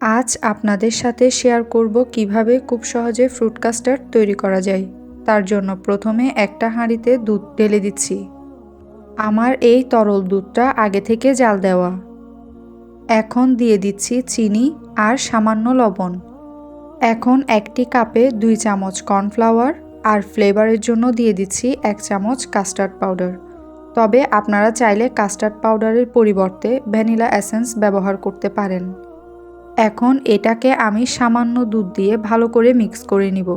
আজ আপনাদের সাথে শেয়ার করব কীভাবে খুব সহজে ফ্রুট কাস্টার্ড তৈরি করা যায়। তার জন্য প্রথমে একটা হাঁড়িতে দুধ ঢেলে দিচ্ছি। আমার এই তরল দুধটা আগে থেকে জাল দেওয়া। এখন দিয়ে দিচ্ছি চিনি আর সামান্য লবণ। এখন একটি কাপে দুই চামচ কর্নফ্লাওয়ার আর ফ্লেভারের জন্য দিয়ে দিচ্ছি এক চামচ কাস্টার্ড পাউডার। তবে আপনারা চাইলে কাস্টার্ড পাউডারের পরিবর্তে ভ্যানিলা এসেন্স ব্যবহার করতে পারেন। এখন এটাকে আমি সামান্য দুধ দিয়ে ভালো করে মিক্স করে নিব।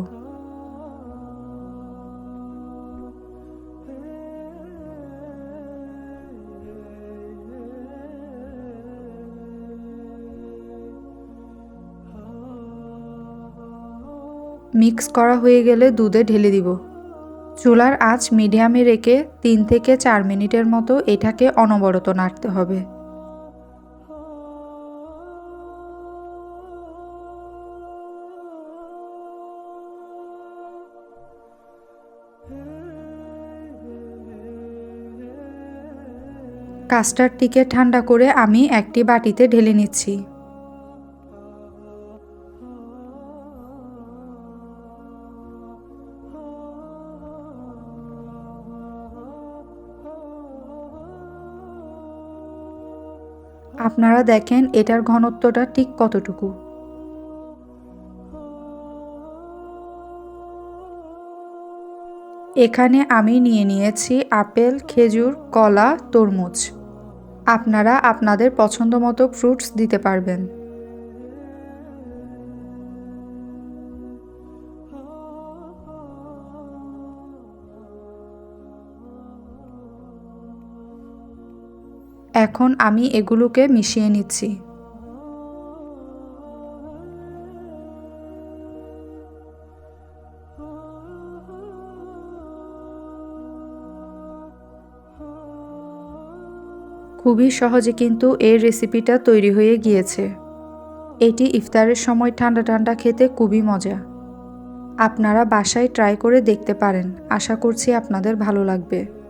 মিক্স করা হয়ে গেলে দুধে ঢেলে দিব। চুলার আঁচ মিডিয়ামে রেখে তিন থেকে চার মিনিটের মতো এটাকে অনবরত নাড়তে হবে। কাস্টার্ডটিকে ঠান্ডা করে আমি একটি বাটিতে ঢেলে নিচ্ছি। আপনারা দেখেন এটার ঘনত্বটা ঠিক কতটুকু। এখানে আমি নিয়ে নিয়েছি আপেল, খেজুর, কলা, তরমুজ। আপনারা আপনাদের পছন্দ মতো ফ্রুটস দিতে পারবেন। এখন আমি এগুলোকে মিশিয়ে নিচ্ছি। খুবই সহজে কিন্তু এই রেসিপিটা তৈরি হয়ে গিয়েছে। এটি ইফতারের সময় ঠান্ডা ঠান্ডা খেতে খুবই মজা। আপনারা বাসায় ট্রাই করে দেখতে পারেন। আশা করছি আপনাদের ভালো লাগবে।